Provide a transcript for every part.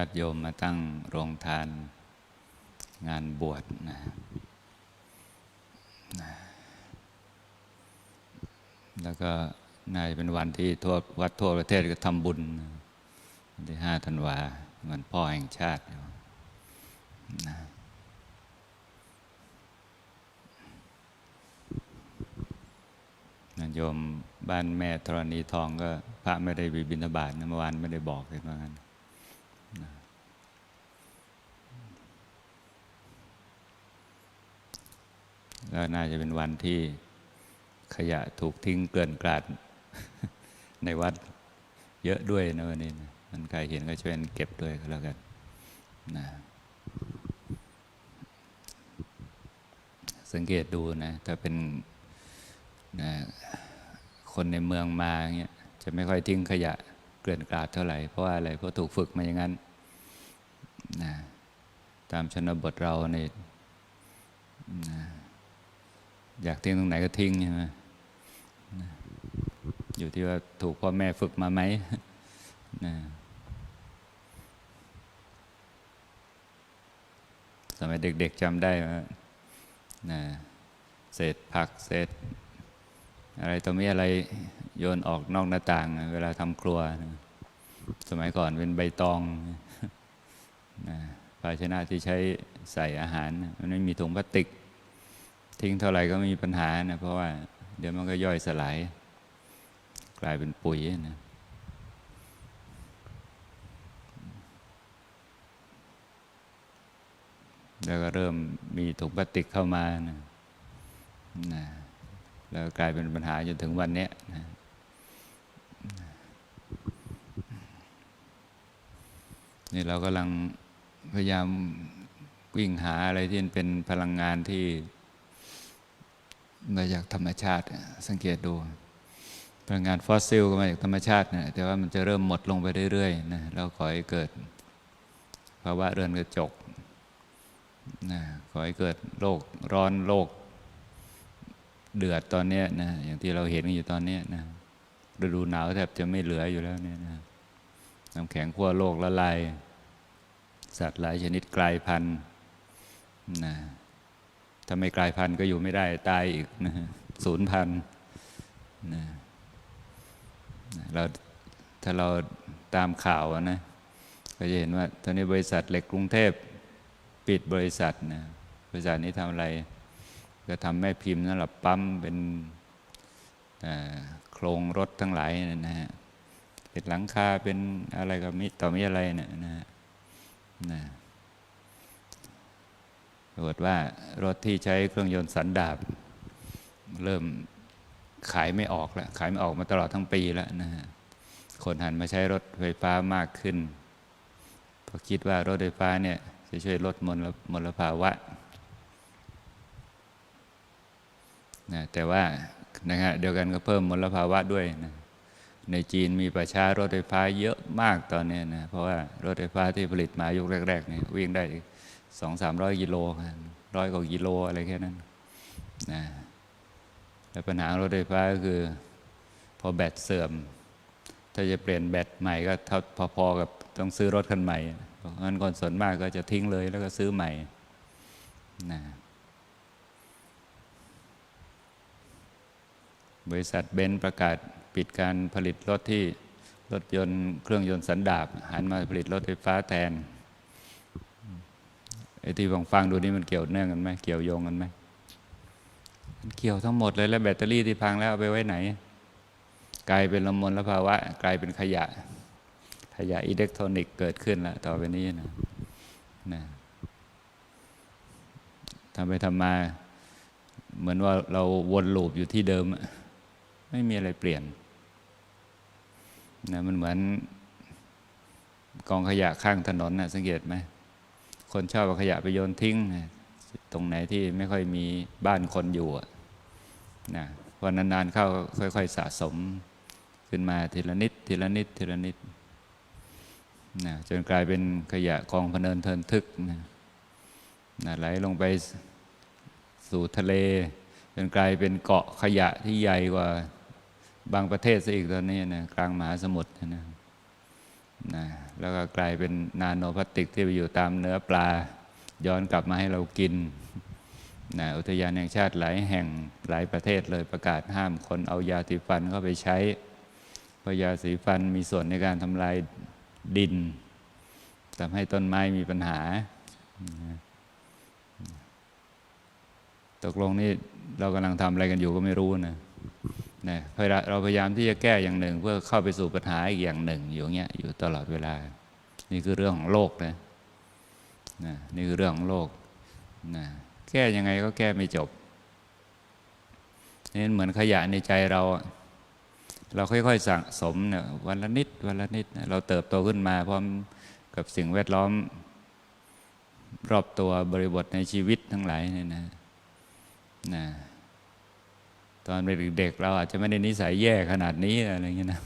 าติโยมมาตั้งโรงทานงานบวชนะนะแล้วก็นาจะเป็นวันที่ทั่ววัดทั่วประเทศก็ทำบุญวันที่ห้าธันวาวันพ่อแห่งชาติอยู่นะโยมบ้านแม่ธรณีทองก็พระไม่ได้ไปบิณฑบาตนะเมื่อวานไม่ได้บอกเลยว่างั้นนะ ก็น่าจะเป็นวันที่ขยะถูกทิ้งเกลื่อนกลาด ในวัดเยอะด้วยนะวันนี้นะมันใครเห็นก็ช่วยเก็บด้วยก็แล้วกันนะสังเกตดูนะถ้าเป็นนะคนในเมืองมาเงี้ยจะไม่ค่อยทิ้งขยะเกลื่อนกลาดเท่าไหร่ เพราะว่าอะไรเพราะถูกฝึกมาอย่างนั้นนะตามชนบทเราเนี่ยนะ อยากทิ้งตรงไหนก็ทิ้งใช่ไหมอยู่ที่ว่าถูกพ่อแม่ฝึกมาไหมนะสมัยเด็ก ๆจำได้ว่านะเศษผักเศษอะไรตัวมีอะไรโยนออกนอกหน้าต่าง เวลาทำครัวนะสมัยก่อนเป็นใบตองนะภาชนะที่ใช้ใส่อาหาร มันไม่มีถุงพลาสติก ทิ้งเท่าไหร่ก็ไม่มีปัญหานะ เพราะว่า เดี๋ยวมันก็ย่อยสลาย กลายเป็นปุ๋ยนะแล้วก็เริ่มมีถุงพลาสติกเข้ามานะนะแล้วกลายเป็นปัญหาจนถึงวันนี้นะนี่เรากำลังพยายามวิ่งหาอะไรที่เป็นพลังงานที่ มาจากธรรมชาติ สังเกตดู พลังงานฟอสซิลก็มาจากธรรมชาตินะแต่ว่ามันจะเริ่มหมดลงไปเรื่อยๆนะเราขอให้เกิดภาวะเรือนกระจกนะขอให้เกิดโลกร้อนโลกเดือดตอนนี้นะอย่างที่เราเห็นกันอยู่ตอนนี้นะฤดูหนาวแทบจะไม่เหลืออยู่แล้วเนี่ยนะน้ำแข็งขั้วโลกละลาย สัตว์หลายชนิดกลายพันธุ์นะ ถ้าไม่กลายพันธุ์ก็อยู่ไม่ได้ตายอีกนะศูนย์พันธุ์นะเราถ้าเราตามข่าวนะ ก็จะเห็นว่าตอนนี้บริษัทเหล็กกรุงเทพปิดบริษัทนะบริษัทนี้ทำอะไร ก็ทำแม่พิมพ์นั่นแหละปั๊มเป็นโครงรถทั้งหลายนะฮะเป็นหลังคาเป็นอะไรก็มิต่อมีอะไรเนี่ยนะฮะนะ รากฏว่ารถที่ใช้เครื่องยนต์สันดาบ เริ่มขายไม่ออกแล้ว ขายไม่ออกมาตลอดทั้งปีแล้วนะฮะคนหันมาใช้รถไฟฟ้ามากขึ้นเพราะคิดว่ารถไฟฟ้าเนี่ยจะช่วยลดมลมลภาวะนะแต่ว่านะฮะเดียวกันก็เพิ่มมลภาวะด้วยนะในจีนมีประชารถไฟฟ้าเยอะมากตอนนี้นะเพราะว่ารถไฟฟ้าที่ผลิตมายุคแรกๆเนี่ยวิ่งได้ สองสามร้อยกิโลร้อยกว่ากิโลอะไรแค่นั้นนะแต่ปัญหารถไฟฟ้าก็คือ พอแบตเสื่อม ถ้าจะเปลี่ยนแบตใหม่ก็เท่าพอๆกับต้องซื้อรถคันใหม่เพราะงั้นคนส่วนมากก็จะทิ้งเลยแล้วก็ซื้อใหม่นะบริษัทเบนซ์ประกาศปิดการผลิตรถที่รถยนต์เครื่องยนต์สันดาปหันมาผลิตรถไฟฟ้าแทน ไอ้ที่ฟังฟังดูนี่มันเกี่ยวเนื่องกันไหมเกี่ยวโยงกันไหมมันเกี่ยวทั้งหมดเลยแล้วแบตเตอรี่ที่พังแล้วเอาไปไว้ไหน กลายเป็นลมลภาวะ กลายเป็นขยะ ขยะอิเล็กทรอนิกส์เกิดขึ้นแล้วต่อไปนี้นะนะทำไปทำมา เหมือนว่าเราวนลูปอยู่ที่เดิม ไม่มีอะไรเปลี่ยนนะมันเหมือนกองขยะข้างถนนนะสังเกตไหม คนชอบเอาขยะไปโยนทิ้งตรงไหนที่ไม่ค่อยมีบ้านคนอยู่นะพอนนานๆเข้าค่อย ๆ สะสมขึ้นมาทีละนิด ทีละนิด ทีละนิดนะจนกลายเป็นขยะกองพเนินเทินทึกนะนะไหลลงไปสู่ทะเล จนกลายเป็นเกาะขยะที่ใหญ่กว่าบางประเทศซะอีกตอนนี้นะกลางมหาสมุทรนะ นะแล้วก็กลายเป็นนาโนพลาสติกที่ไปอยู่ตามเนื้อปลา ย้อนกลับมาให้เรากินนะอุทยานแห่งชาติหลายแห่งหลายประเทศเลยประกาศห้ามคนเอายาสีฟันเข้าไปใช้เพราะยาสีฟันมีส่วนในการทำลายดินทำให้ต้นไม้มีปัญหา ตกลงนี่เรากำลังทำอะไรกันอยู่ก็ไม่รู้นะ นะเราพยายามที่จะแก้อย่างหนึ่ง เพื่อเข้าไปสู่ปัญหาอีกอย่างหนึ่ง อยู่เงี้ยอยู่ตลอดเวลา นี่คือเรื่องของโลกนะนะนี่คือเรื่องของโลกนะแก้ยังไงก็แก้ไม่จบนี่เหมือนขยะในใจเราเราค่อยๆสั่งสมเนี่ยวันละนิดวันละนิด เราเติบโตขึ้นมาพร้อมกับสิ่งแวดล้อม รอบตัวบริบทในชีวิตทั้งหลายเนี่ยนะนะ ตอนเป็นเด็กๆเราอาจจะไม่ได้นิสัยแย่ขนาดนี้อะไรเงี้ยนะ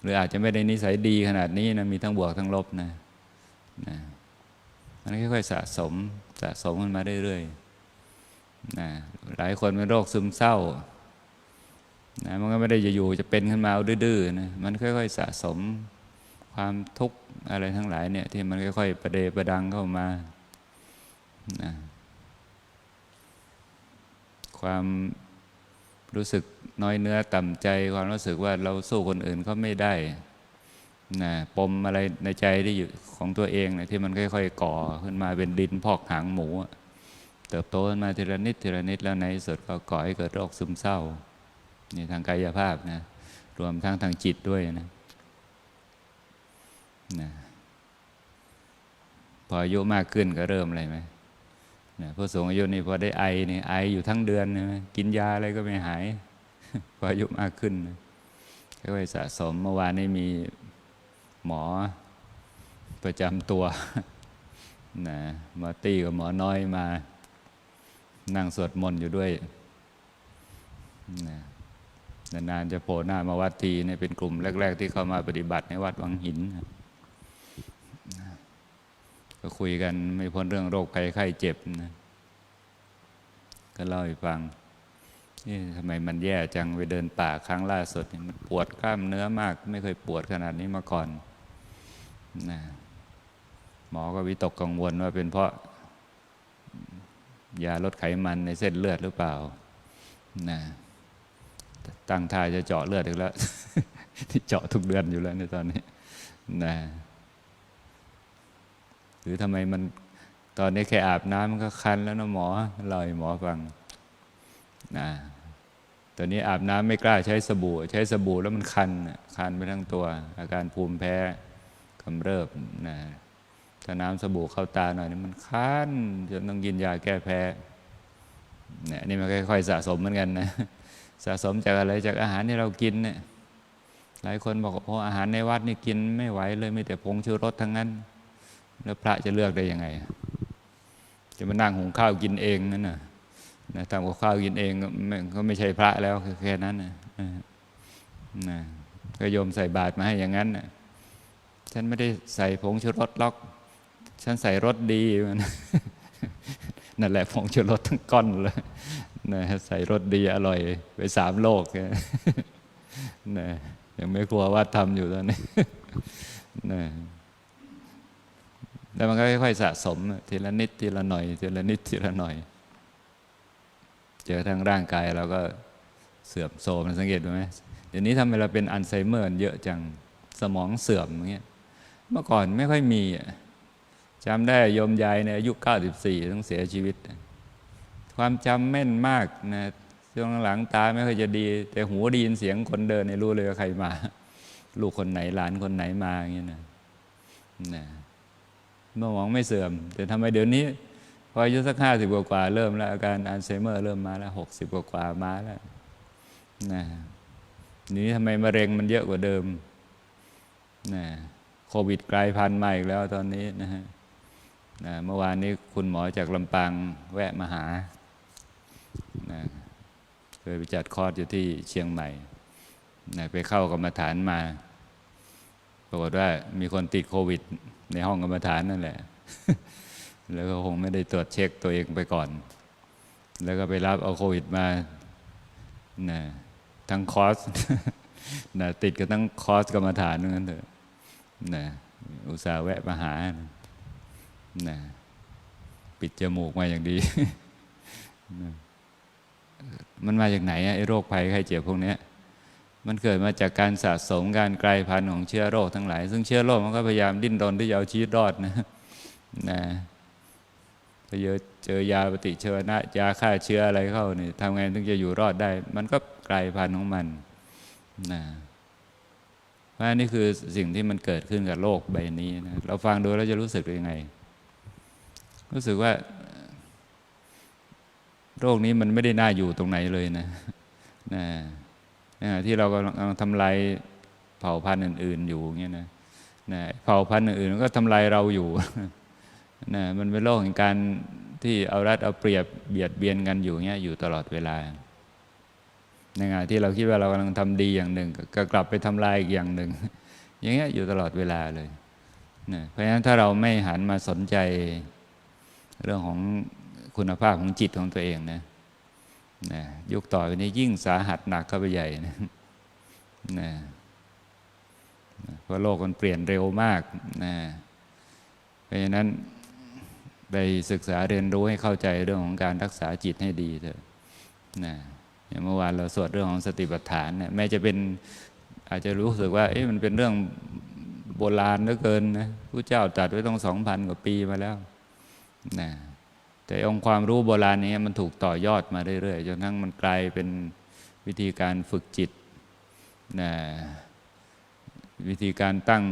หรืออาจจะไม่ได้นิสัยดีขนาดนี้นะมีทั้งบวกทั้งลบนะนะมันค่อยๆสะสมสะสมขึ้นมาเรื่อยๆนะหลายคนเป็นโรคซึมเศร้านะมันก็ไม่ได้จะอยู่จะเป็นขึ้นมาเอาดื้อๆนะมันค่อยๆสะสมความทุกข์อะไรทั้งหลายเนี่ยที่มันค่อยๆประเดประดังเข้ามานะความ รู้สึกน้อยเนื้อต่ำใจ ความรู้สึกว่าเราสู้คนอื่นเขาไม่ได้นะปมอะไรในใจที่อยู่ของตัวเองนะที่มันค่อยๆ ก่อขึ้นมาเป็นดินพอกหางหมู เติบโตขึ้นมาทีละนิดทีละนิดแล้วในที่สุดก็ก่อให้เกิดโรคซึมเศร้านี่ทางกายภาพนะรวมทั้งทางจิตด้วยนะนะพออายุมากขึ้นก็เริ่มอะไรไหม นะผู้สูงอายุนี่พอได้ไอนี่ไออยู่ทั้งเดือนนะกินยาอะไรก็ไม่หาย พออายุมากขึ้นนะค่อยสะสมเมื่อวานนี้มีหมอประจำตัวนะมอตี้กับหมอน้อยมา นั่งสวดมนต์อยู่ด้วยนะนานๆจะโผล่หน้ามาวัดทีเนี่ยเป็นกลุ่มแรก ๆ ที่เข้ามาปฏิบัติในวัดวังหินนะ ก็คุยกันไม่พ้นเรื่องโรคภัยไข้เจ็บนะก็เล่าให้ฟังนี่ทำไมมันแย่จังไปเดินป่าครั้งล่าสุดมันปวดกล้ามเนื้อมาก ไม่เคยปวดขนาดนี้มาก่อนนะหมอก็วิตกกังวลว่าเป็นเพราะ ยาลดไขมันในเส้นเลือดหรือเปล่านะตั้งท่าจะเจาะเลือดอีกแล้วที่เจาะทุกเดือนอยู่แล้วในตอนนี้นะ รือทำไมมันตอนนี้แค่อาบน้ำมันก็คันแล้วนะหมอเล่าให้หมอฟังนะตอนนี้อาบน้ำไม่กล้าใช้สบู่ ใช้สบู่แล้วมันคันคันไปทั้งตัว อาการภูมิแพ้กำเริบนะถ้าน้ำสบู่เข้าตาหน่อยนี่มันคันจนต้องกินยาแก้แพ้เนี่ยนี่มันค่อยๆสะสมเหมือนกันนะสะสมจากอะไรจากอาหารที่เรากินเนี่ยหลายคนบอกว่าโอ้อาหารในวัดนี่กินไม่ไหวเลยมีแต่ผงชูรสทั้งนั้น แล้วพระจะเลือกได้ยังไง จะมานั่งหุงข้าวกินเองนั่นน่ะนะทำกับข้าวกินเองก็ไม่ใช่พระแล้วแค่นั้นนะนะก็โยมใส่บาตรมาให้อย่างนั้นนะฉันไม่ได้ใส่ผงชูรสล็อก ฉันใส่รสดีมันนั่นแหละผงชูรสทั้งก้อนเลยนะใส่รสดีอร่อย ไปสามโลกนะยังไม่กลัวว่าทำอยู่ตอนนี้นะ แล้วมันก็ค่อยๆสะสม ทีละนิดทีละหน่อย ทีละนิดทีละหน่อย เจอทางร่างกายเราก็เสื่อมโทรมสังเกตไหมเดี๋ยวนี้ทำให้เราเป็นอัลไซเมอร์เยอะจังสมองเสื่อมอย่างเงี้ยเมื่อก่อนไม่ค่อยมีจำได้โยมยายในอายุ 94 ต้องเสียชีวิต ความจำแม่นมากนะช่วงหลังตาไม่ค่อยจะดี แต่หูได้ยินเสียงคนเดินในรู้เลยว่าใครมา ลูกคนไหนหลานคนไหนมาอย่างเงี้ยนะนะ เมื่อมองไม่เสื่อม แต่ทำไมเดี๋ยวนี้ พออายุสักห้าสิบกว่าเริ่มแล้ว อาการอัลไซเมอร์เริ่มมาแล้วหกสิบกว่ามาแล้วนะนี้ทำไมมะเร็งมันเยอะกว่าเดิมนะโควิดกลายพันธุ์มาอีกแล้วตอนนี้นะฮะนะเมื่อวานนี้คุณหมอจากลำปางแวะมาหานะเคยไปจัดคอร์สอยู่ที่เชียงใหม่นะไปเข้ากรรมฐานมา ปรากฏว่ามีคนติดโควิด ในห้องกรรมฐานนั่นแหละ แล้วก็คงไม่ได้ตรวจเช็คตัวเองไปก่อน แล้วก็ไปรับเอาโควิดมานะทั้งคอร์สนะติดกันทั้งคอร์สกรรมฐานนั่นเถอะนะอุตส่าห์แวะมาหานะปิดจมูกมาอย่างดีนะมันมาจากไหนอะไอ้โรคภัยไข้เจ็บพวกนี้ มันเกิดมาจากการสะสมการกลายพันธุ์ของเชื้อโรคทั้งหลาย ซึ่งเชื้อโรคมันก็พยายามดิ้นรนที่จะเอาชีวิตรอดนะนะพอเจอเจอยาปฏิชีวนะยาฆ่าเชื้ออะไรเข้านี่ทำไงถึงจะอยู่รอดได้ มันก็กลายพันธุ์ของมันนะเพราะนี่คือสิ่งที่มันเกิดขึ้นกับโลกใบนี้นะเราฟังดูแล้วจะรู้สึกยังไง รู้สึกว่า โรคนี้มันไม่ได้น่าอยู่ตรงไหนเลยนะนะ ที่เรากำลังทำลายเผ่าพันธุ์อื่น ๆ อยู่เงี้ยนะนะเผ่าพันธุ์อื่นๆก็ทำลายเราอยู่นะมันเป็นโลกแห่งการที่เอารัดเอาเปรียบเบียดเบียนกันอยู่เงี้ยอยู่ตลอดเวลาในงานที่เราคิดว่าเรากำลังทำดีอย่างหนึ่ง ก็กลับไปทำลายอีกอย่างหนึ่ง อย่างเงี้ยอยู่ตลอดเวลาเลยนะเพราะฉะนั้นถ้าเราไม่หันมาสนใจเรื่องของคุณภาพของจิตของตัวเองนะ นะยุคต่อไปนี้ยิ่งสาหัสหนักเข้าไปใหญ่นะนะเพราะโลกมันเปลี่ยนเร็วมากนะเพราะฉะนั้นไปศึกษาเรียนรู้ให้เข้าใจเรื่องของการรักษาจิตให้ดีเถอะนะอย่างเมื่อวานเราสวดเรื่องของสติปัฏฐานเนี่ยแม้จะเป็นอาจจะรู้สึกว่าเอ๊ะมันเป็นเรื่องโบราณเหลือเกินนะผู้เจ้าตรัดไว้ต้องสองพันกว่าปีมาแล้วนะ แต่องค์ความรู้โบราณนี้มันถูกต่อยอดมาเรื่อยๆจนทั้งมันกลายเป็นวิธีการฝึกจิตนะวิธีการตั้ง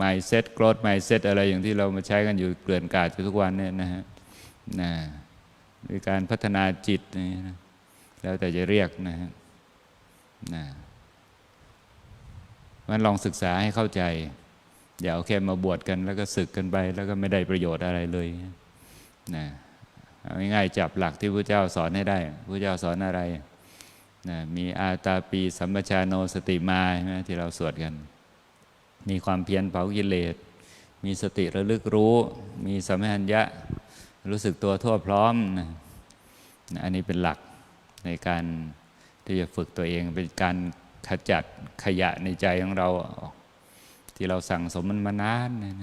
mindset growth mindset อะไรอย่างที่เรามาใช้กันอยู่เกลื่อนกาดอยู่ทุกวันเนี่ยนะฮะนะมีการพัฒนาจิตนี่นะแล้วแต่จะเรียกนะฮะนะมันลองศึกษาให้เข้าใจ อย่าเอาแค่มาบวชกันแล้วก็ศึกกันไป แล้วก็ไม่ได้ประโยชน์อะไรเลย นะเอาง่ายๆจับหลักที่พระเจ้าสอนให้ได้พระเจ้าสอนอะไรนะมีอาตาปีสัมปชาโนสติมาใช่ไหมที่เราสวดกัน มีความเพียรเผากิเลส มีสติระลึกรู้ มีสัมผัญญะรู้สึกตัวทั่วพร้อมนะอันนี้เป็นหลักในการที่จะฝึกตัวเองเป็นการขจัดขยะในใจของเราออกที่เราสั่งสมมันมานานนะ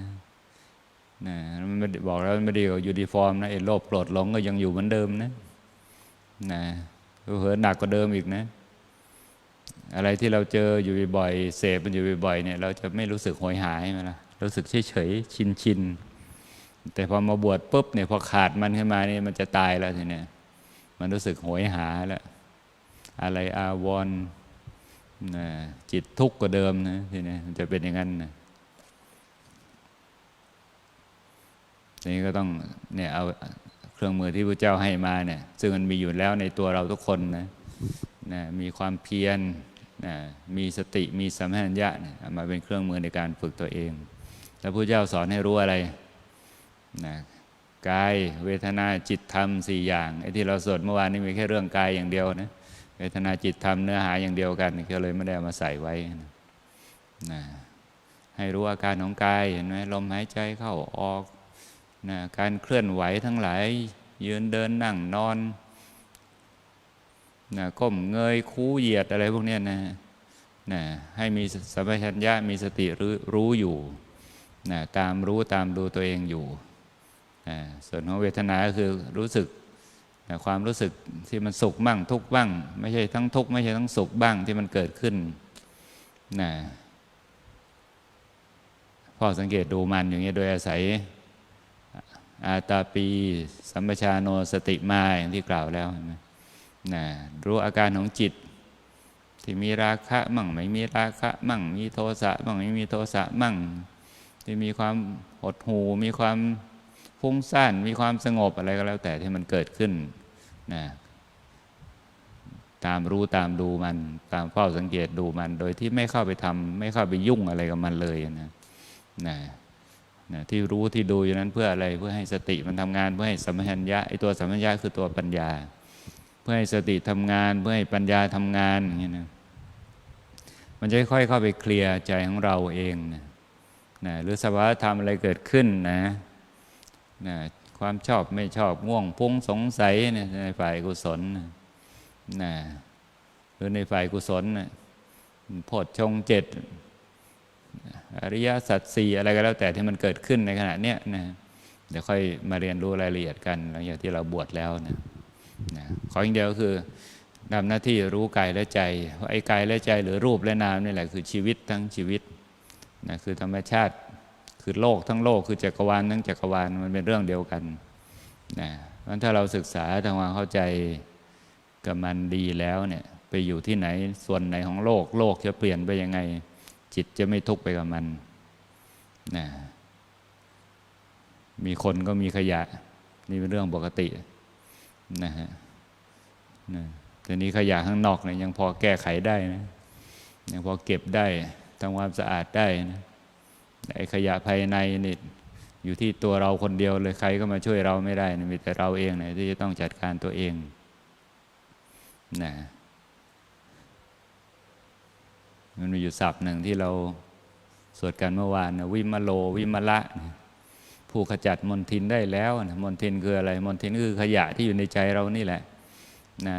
นะมันบอกแล้วไม่ได้ยูนิฟอร์มนะไอ้โลภโกรธหลงก็ยังอยู่เหมือนเดิมนะนะเหินหนักกว่าเดิมอีกนะ อะไรที่เราเจออยู่บ่อยๆเสพมันอยู่บ่อยๆเนี่ย เราจะไม่รู้สึกหอยหายไหมล่ะรู้สึกเฉยๆชินชินแต่พอมาบวชปุ๊บเนี่ยพอขาดมันขึ้นมานี่มันจะตายแล้วทีเนี้ยมันรู้สึกหอยหาแล้วอะไรอาวรนะจิตทุกข์กว่าเดิมนะทีนี้มันจะเป็นอย่างนั้นนะ นี้ก็ต้องเนี่ยเอาเครื่องมือที่พระเจ้าให้มาเนี่ย ซึ่งมันมีอยู่แล้วในตัวเราทุกคนนะนะมีความเพียรนะมีสติมีสัมผัสัญญะเนี่ยมาเป็นเครื่องมือในการฝึกตัวเอง แล้วพระเจ้าสอนให้รู้อะไรนะกายเวทนาจิตธรรมสี่อย่างไอ้ที่เราสวดเมื่อวานนี้มีแค่เรื่องกายอย่างเดียวนะเวทนาจิตธรรมเนื้อหาอย่างเดียวกันก็เลยไม่ได้ามาใส่ไว้นะนะให้รู้อาการของกายเห็นไหมลมหายใจเข้าออก นะการเคลื่อนไหวทั้งหลาย ยืนเดินนั่งนอนนะก้มเงยคูเหยียดอะไรพวกนี้นะนะให้มีสัมปชัญญะมีสติรู้รู้อยู่นะตามรู้ตามดูตัวเองอยู่นะส่วนของเวทนาก็คือรู้สึกนะความรู้สึกที่มันสุขบ้างทุกบ้าง ไม่ใช่ทั้งทุกไม่ใช่ทั้งสุขบ้างที่มันเกิดขึ้นนะพ่อสังเกตดูมันอย่างนี้ยโดยอาศัย อาตาปี สัมปชาโนสติมาอย่างที่กล่าวแล้วนะนะรู้อาการของจิต ที่มีราคะมั่ง ไม่มีราคะมั่ง มีโทสะมั่งไม่มีโทสะมั่ง ที่มีความหดหูมีความฟุ้งซ่านมีความสงบอะไรก็แล้ว แต่ที่มันเกิดขึ้นนะตามรู้ตามดูมัน ตามเฝ้าสังเกตดูมัน โดยที่ไม่เข้าไปทำไม่เข้าไปยุ่งอะไรกับมันเลยนะนะ นะที่รู้ที่ดูอยู่นั้นเพื่ออะไรเพื่อให้สติมันทำงานเพื่อให้สัมผัญญะไอตัวสัมผัญญะคือตัวปัญญา เพื่อให้สติทำงาน เพื่อให้ปัญญาทำงานอย่างนี้นะมันจะค่อยๆเข้าไปเคลียร์ใจของเราเองนะนะหรือสภาวะธรรมอะไรเกิดขึ้นนะนะความชอบไม่ชอบง่วงพุ่งสงสัยนี่ยในฝ่ายกุศลนะนะหรือในฝ่ายกุศลนะโพชงเจ็ด อริยสัจสี่อะไรก็แล้วแต่ที่มันเกิดขึ้นในขณะเนี้ยนะเดี๋ยวค่อยมาเรียนรู้รายละเอียดกันหลังจากที่เราบวชแล้วนะนะขออย่างเดียวคือทำหน้าที่รู้กายและใจว่าไอ้กายและใจหรือรูปและนามนี่แหละคือชีวิตทั้งชีวิตนะคือธรรมชาติคือโลกทั้งโลกคือจักรวาลทั้งจักรวาลมันเป็นเรื่องเดียวกันนะเพราะฉะนั้นถ้าเราศึกษาทำความเข้าใจกับมันดีแล้วเนี่ยไปอยู่ที่ไหนส่วนไหนของโลก โลกจะเปลี่ยนไปยังไง จิตจะไม่ทุกข์ไปกับมันนะมีคนก็มีขยะ นี่เป็นเรื่องปกตินะฮะนะแต่นี้ขยะข้างนอกเนี่ยยังพอแก้ไขได้นะยังพอเก็บได้ทำความสะอาดได้นะแต่ไอ้ขยะภายในนี่อยู่ที่ตัวเราคนเดียวเลยใครก็มาช่วยเราไม่ได้นะมีแต่เราเองนะที่จะต้องจัดการตัวเองนะ มันมีอยู่ศัพท์หนึ่งที่เราสวดกันเมื่อวานนะวิมโลวิมละนะผู้ขจัดมนทินได้แล้วนะมนทินคืออะไร มนทินคือขยะที่อยู่ในใจเรานี่แหละนะ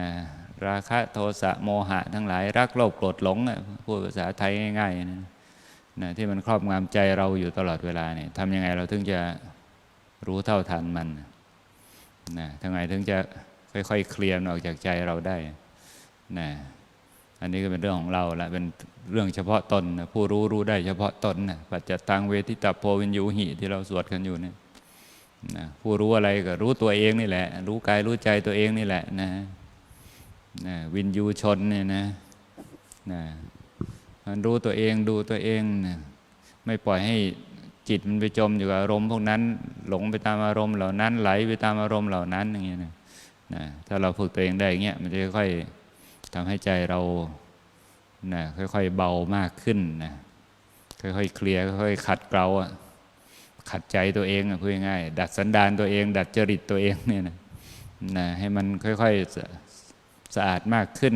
ราคะโทสะโมหะ ทั้งหลาย รักโลภโกรธหลงพูดภาษาไทยง่ายๆนะนะที่มันครอบงำใจเราอยู่ตลอดเวลาเนี่ยทำยังไงเราถึงจะรู้เท่าทันมันนะทำไงถึงจะค่อยๆเคลียร์ออกจากใจเราได้นะอันนี้ก็เป็นเรื่องของเราละเป็น เรื่องเฉพาะตนนะผู้รู้รู้ได้เฉพาะตนนะปัจจตังเวทิตาโพวินยูหิที่เราสวดกันอยู่เนี่ยนะผู้รู้อะไรก็รู้ตัวเองนี่แหละ รู้กายรู้ใจตัวเองนี่แหละนะนะวินยูชนเนี่ยนะนะมันรู้ตัวเองดูตัวเองนะไม่ปล่อยให้จิตมันไปจมอยู่กับอารมณ์พวกนั้น หลงไปตามอารมณ์เหล่านั้น ไหลไปตามอารมณ์เหล่านั้นอย่างเงี้ยนะนะถ้าเราฝึกตัวเองได้อย่างเงี้ยมันจะค่อยๆทำให้ใจเรา นะค่อยๆเบามากขึ้นนะค่อยๆเคลียร์ค่อยๆขัดเกลาอะขัดใจตัวเองอะพูดง่ายๆดัดสันดานตัวเอง ดัดจริตตัวเองเนี่ยนะนะให้มันค่อยๆสะสะอาดมากขึ้น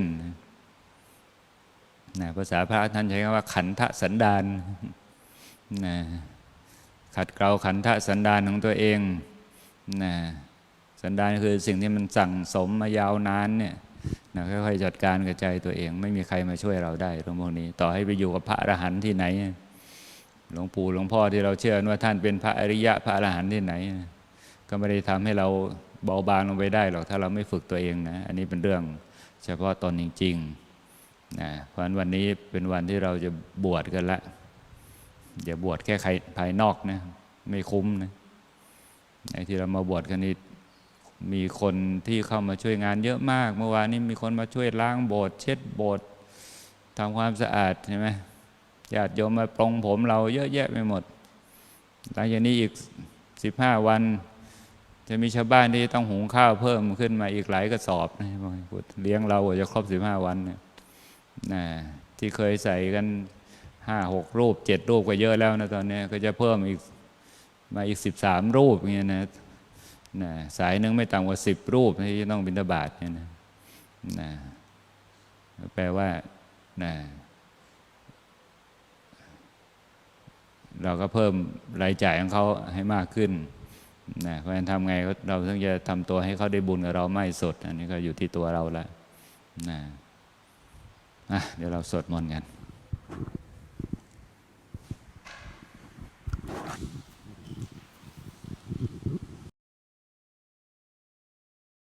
นะภาษาพระท่านใช้คำว่า ขันธสันดานนะขัดเกลาขันธสันดานของตัวเองนะสันดานคือสิ่งที่มันสั่งสมมายาวนานเนี่ย นะค่อยๆจัดการกับใจตัวเอง ไม่มีใครมาช่วยเราได้ตรงพวกนี้ ต่อให้ไปอยู่กับพระอรหันต์ที่ไหน หลวงปู่หลวงพ่อที่เราเชื่อว่าท่านเป็นพระอริยะพระอรหันต์ที่ไหน ก็ไม่ได้ทำให้เราเบาบางลงไปได้หรอกถ้าเราไม่ฝึกตัวเองนะอันนี้เป็นเรื่องเฉพาะตนจริงๆนะเพราะฉะนั้นวันนี้เป็นวันที่เราจะบวชกันละอย่าบวชแค่ภายนอกนะไม่คุ้มนะไอ้ที่เรามาบวชกันนี้ มีคนที่เข้ามาช่วยงานเยอะมาก เมื่อวานนี้มีคนมาช่วยล้างโบสถ์เช็ดโบสถ์ทำความสะอาดใช่ไหมญาติโยมมาปรงผมเราเยอะแยะไปหมด หลังจากนี้อีกสิบห้าวัน จะมีชาวบ้านที่ต้องหุงข้าวเพิ่มขึ้นมาอีกหลายกระสอบนะเลี้ยงเราจะครบสิบห้าวันเนี่ยนะที่เคยใส่กันห้าหกรูปเจ็ดรูปก็เยอะแล้วนะตอนนี้ ก็จะเพิ่มอีกมาอีกสิบสามรูปอย่างเงี้ยนะ นะสายหนึ่งไม่ต่ำกว่าสิบรูปที่จะต้องบิณฑบาตเนี่ยนะนะแปลว่านะเราก็เพิ่มรายจ่ายของเขาให้มากขึ้นนะเพราะฉะนั้นทำไงเราต้องจะทำตัวให้เขาได้บุญกับเราไม่สด อันนี้ก็อยู่ที่ตัวเราละนะะเดี๋ยวเราสดมนกัน